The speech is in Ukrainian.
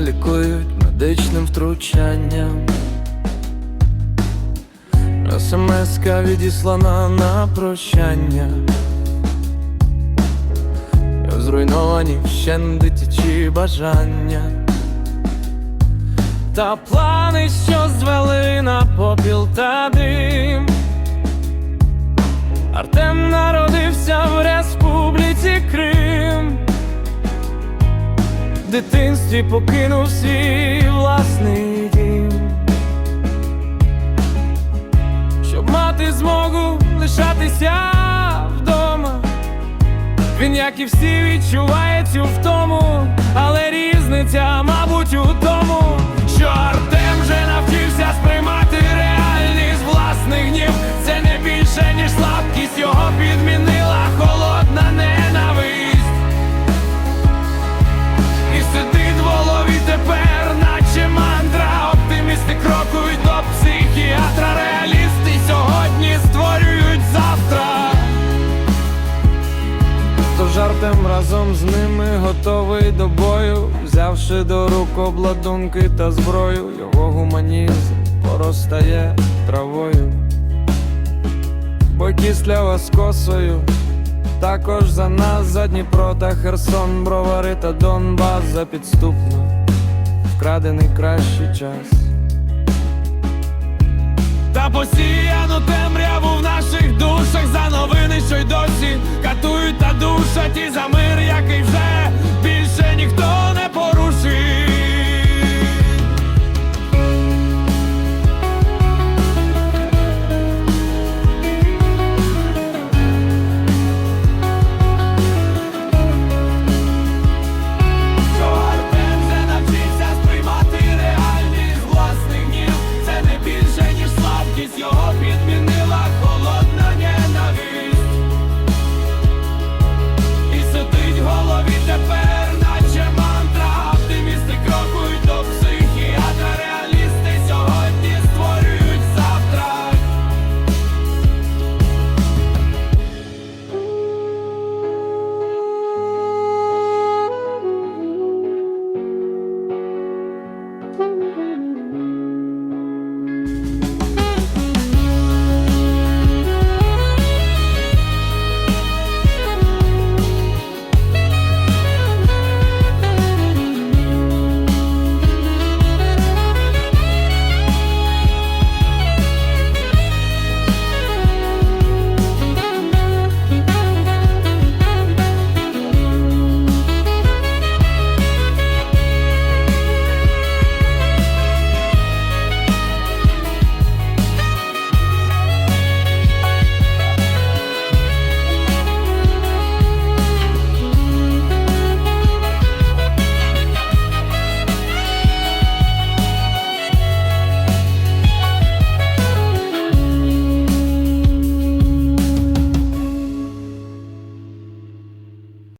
лікують медичним втручанням. СМС-ка відіслана на прощання. Зруйновані вщен дитячі бажання. Та плани, що звели на попіл та дим. Артем народився В дитинстві покинув свій власний дім. Щоб мати змогу лишатися вдома. Він, як і всі, відчуває цю втому, але різниця, мабуть, у тому, що Тож Артем разом з ними готовий до бою, взявши до рук обладунки та зброю, його гуманізм поростає травою. Бо кіслява з косою, також за нас, за Дніпро та Херсон, Бровари та Донбас за підступно, вкрадений кращий час. Та посіяну темряву в наших душах досі катують та душать і за мир,